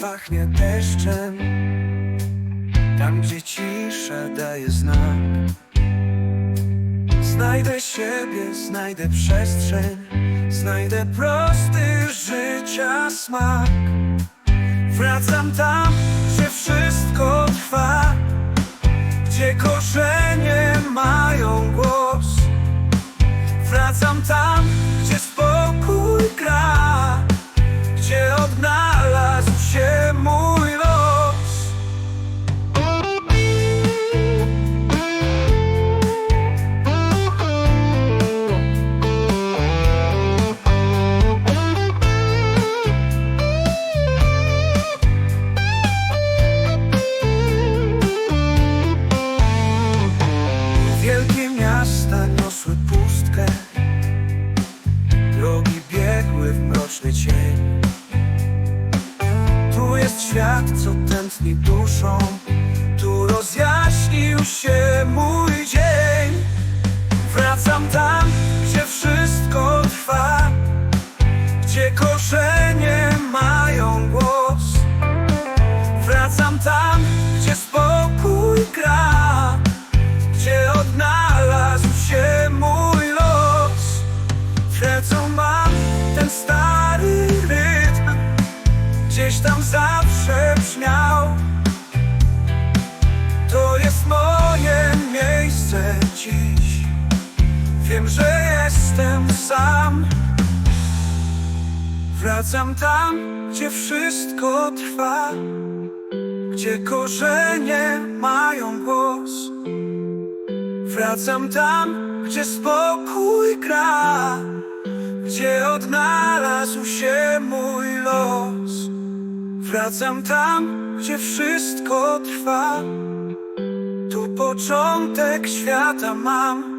pachnie deszczem. Tam gdzie cisza daje znak. Znajdę siebie, znajdę przestrzeń. Znajdę prosty życia smak. Wracam tam, gdzie wszystko trwa. Gdzie korzenie mają głos. Wracam tam, świat, co tętni duszą. Tu rozjaśnił się mój dzień. Wracam tam, gdzie wszystko trwa Gdzie korzenie mają głos. Wracam tam, Gdzieś tam zawsze brzmiał. To jest moje miejsce dziś. Wiem, że jestem sam. Wracam tam, gdzie wszystko trwa Gdzie korzenie mają głos. Wracam tam, gdzie spokój gra Gdzie odnalazł się Wracam tam, gdzie wszystko trwa. Tu początek świata mam